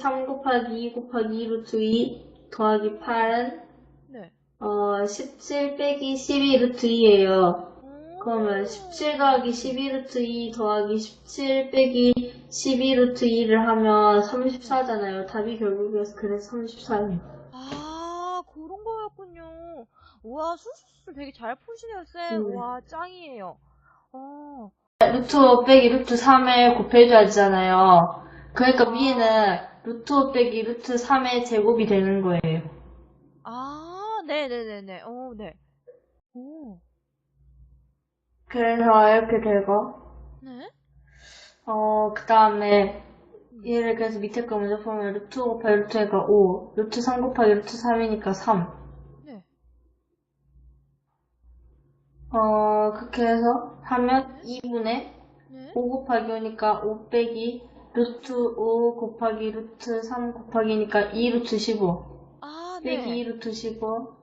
3 곱하기 2 곱하기 2 루트 2 더하기 8은 네. 어, 17 빼기 12 루트 2예요. 오. 그러면 17 더하기 12 루트 2 더하기 17 빼기 12 루트 2를 하면 34잖아요. 답이 결국에 그래서 34예요. 아, 그런 거였군요. 우와, 수술 되게 잘 푸시네요, 쌤. 네. 와, 짱이에요. 어. 루트 5 빼기 루트 3을 곱해줘야 하잖아요. 그러니까 위에는 루트 5 빼기 루트 3의 제곱이 되는 거예요. 아, 네네네네. 어, 네. 오. 그래서 이렇게 되고, 네? 어, 그 다음에, 얘를 그래서 밑에 거 먼저 보면 루트 5 곱하기 루트 2가 5, 루트 3 곱하기 루트 3이니까 3. 네. 어, 그렇게 해서 하면 2분의 네? 5 곱하기 5니까 5 빼기 루트 5 곱하기 루트 3 곱하기니까 2 루트 15. 아, 빼기 네. 2 루트 15.